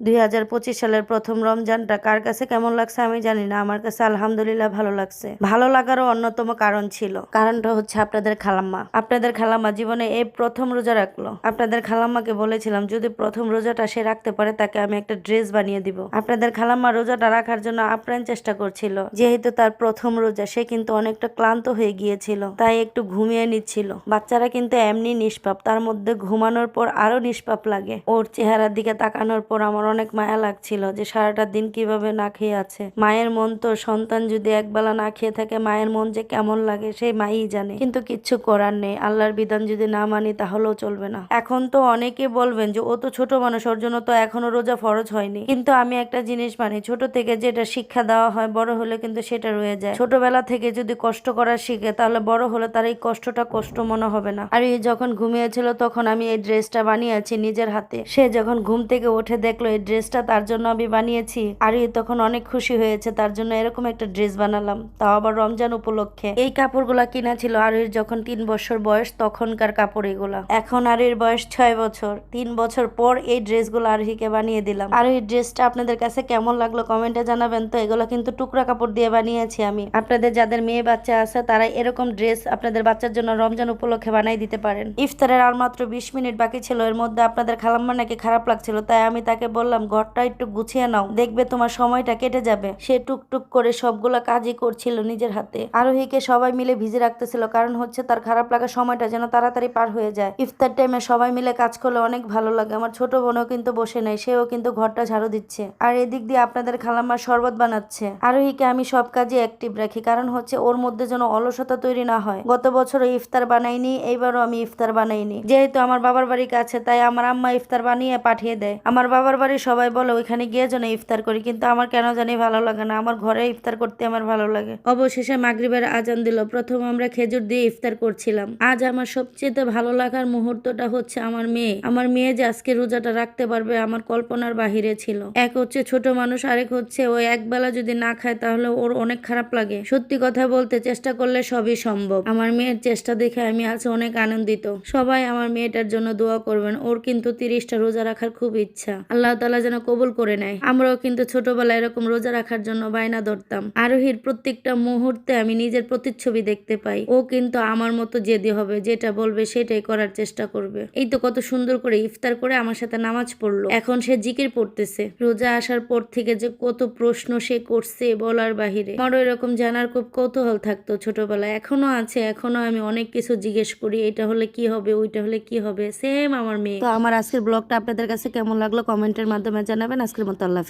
দুই হাজার পঁচিশ সালের প্রথম রমজানটা কার কাছে কেমন লাগছে আমি জানি না। আমার কাছে আলহামদুলিল্লাহ ভালো লাগছে। ভালো লাগারও অন্যতম কারণ ছিল। কারণটা হচ্ছে আপনাদের খালাম্মা। আপনাদের খালাম্মা জীবনে এই প্রথম রোজা রাখল। আপনাদের খালাম্মাকে বলেছিলাম, যদি প্রথম রোজাটা সে রাখতে পারে, তাকে আমি একটা ড্রেস বানিয়ে দিব। আপনাদের খালাম্মা রোজাটা রাখার জন্য আপ্রাণ চেষ্টা করছিল। যেহেতু তার প্রথম রোজা, সে কিন্তু অনেকটা ক্লান্ত হয়ে গিয়েছিল, তাই একটু ঘুমিয়ে নিচ্ছিল। বাচ্চারা কিন্তু এমনি নিষ্পাপ, তার মধ্যে ঘুমানোর পর আরও নিষ্পাপ লাগে। ওর চেহারার দিকে তাকানোর পর আমার অনেক মায়া লাগছিল যে সারাটা দিন কীভাবে না খেয়ে আছে। মায়ের মন তো, সন্তান যদি একবেলা না খেয়ে থাকে, মায়ের মন যে কেমন লাগে সেই মাই জানে। কিন্তু কিচ্ছু করার নেই, আল্লাহর বিধান যদি না মানি তাহলেও চলবে না। এখন তো অনেকে বলবেন যে, ও তো ছোট মানুষ, ওর জন্য তো এখনও রোজা ফরজ হয়নি। কিন্তু আমি একটা জিনিস মানি, ছোট থেকে যেটা শিক্ষা দেওয়া হয়, বড় হলে কিন্তু সেটা রয়ে যায়। ছোটবেলা থেকে যদি কষ্ট করা শিখে, তাহলে বড় হলে তার এই কষ্টটা কষ্ট মনে হবে না। আর এই যখন ঘুমিয়েছিল, তখন আমি এই ড্রেসটা বানিয়েছি নিজের হাতে। সে যখন ঘুম থেকে উঠে দেখল ড্রেসটা তার জন্য আমি বানিয়েছি। আর এই তখন অনেক খুশি হয়েছে, তার জন্য এরকম একটা ড্রেস বানালাম। তাও আবার রমজান উপলক্ষে। এই কাপড়গুলা কিনা ছিল আরুর যখন তিন বছর বয়স, তখনকার কাপড় এগুলা। এখন আরুর বয়স ছয় বছর। তিন বছর পর এই ড্রেসগুলো আরোহীকে বানিয়ে দিলাম। আর এই ড্রেসটা আপনাদের কাছে কেমন লাগল কমেন্টে জানাবেন তো, এগুলো কিন্তু টুকরা কাপড় দিয়ে বানিয়েছি আমি। আপনাদের যাদের মেয়ে বাচ্চা আছে, তারা এরকম ড্রেস আপনাদের বাচ্চার জন্য রমজান উপলক্ষে বানাই দিতে পারেন। ইফতারের আর মাত্র বিশ মিনিট বাকি ছিল, এর মধ্যে আপনাদের খালাম্মা নাকি খারাপ লাগছিল, তাই আমি তাকে বললাম ঘরটা একটু গুছিয়ে নাও, দেখবে তোমার সময়টা কেটে যাবে। সে টুকটুক করে সবগুলা কাজই করছিল নিজের হাতে। আরোহীকে সবাই মিলে ভিজে রাখতেছিল, কারণ হচ্ছে তার খারাপ লাগার সময়টা যেন তাড়াতাড়ি পার হয়ে যায়। ইফতার টাইমে সবাই মিলে কাজ করলে অনেক ভালো লাগে। আমার ছোট বোনও কিন্তু বসে নেই, সেও কিন্তু ঘরটা ঝাড়ু দিচ্ছে। আর এদিক দিয়ে আপনাদের খালাম্মা শরবত বানাচ্ছে। আরোহীকে আমি সব কাজে অ্যাক্টিভ রাখি, কারণ হচ্ছে ওর মধ্যে যেন অলসতা তৈরি না হয়। গত বছরও ইফতার বানাইনি, এইবারও আমি ইফতার বানাইনি। যেহেতু আমার বাবার বাড়ি কাছে, তাই আমার আম্মা ইফতার বানিয়ে পাঠিয়ে দেয়। আমার বাবার বাড়ি সবাই বলে, ওইখানে গিয়ে যেন ইফতার করি। কিন্তু আমার কেন জানি ভালো লাগে না। আমার ঘরে ইফতার করতে আমার ভালো লাগে। অবশেষে মাগরিবের আজান দিল। প্রথম আমরা খেজুর দিয়ে ইফতার করছিলাম। আজ আমার সবচেয়ে ভালো লাগার মুহূর্তটা হচ্ছে আমার মেয়ে। আমার মেয়ে যে আজকে রোজাটা রাখতে পারবে আমার কল্পনার বাহিরে ছিল। এক হচ্ছে ছোট মানুষ, আরেক হচ্ছে ওই একবেলা যদি না খায় তাহলে ওর অনেক খারাপ লাগে। সত্যি কথা বলতে চেষ্টা করলে সবই সম্ভব। আমার মেয়ের চেষ্টা দেখে আমি আজ অনেক আনন্দিত। সবাই আমার মেয়েটার জন্য দোয়া করবেন। ওর কিন্তু তিরিশটা রোজা রাখার খুব ইচ্ছা। আল্লাহ তালা যেন কবুল করে নেয়। আমরাও কিন্তু ছোটবেলায় এরকম রোজা রাখার জন্য বায়না ধরতাম। আরোহীর প্রত্যেকটা মুহূর্তে আমি নিজের প্রতিচ্ছবি দেখতে পাই। ও কিন্তু আমার মতো জেদি হবে, যেটা বলবে সেটাই করার চেষ্টা করবে। এই তো কত সুন্দর করে ইফতার করে আমার সাথে নামাজ পড়ল। এখন সে জিকির পড়তেছে। রোজা আসার পর থেকে যে কত প্রশ্ন সে করছে বলার বাহিরে। আমারও এরকম জানার খুব কৌতূহল থাকতো ছোটবেলায়। এখনও আছে, এখনও আমি অনেক কিছু জিজ্ঞেস করি, এটা হলে কি হবে, ওইটা হলে কি হবে? সেম আমার মেয়ে। তো আমার আজকের ব্লগটা আপনাদের কাছে কেমন লাগল কমেন্টের মাধ্যমে জানাবেন। আজকের মতো আল্লাহ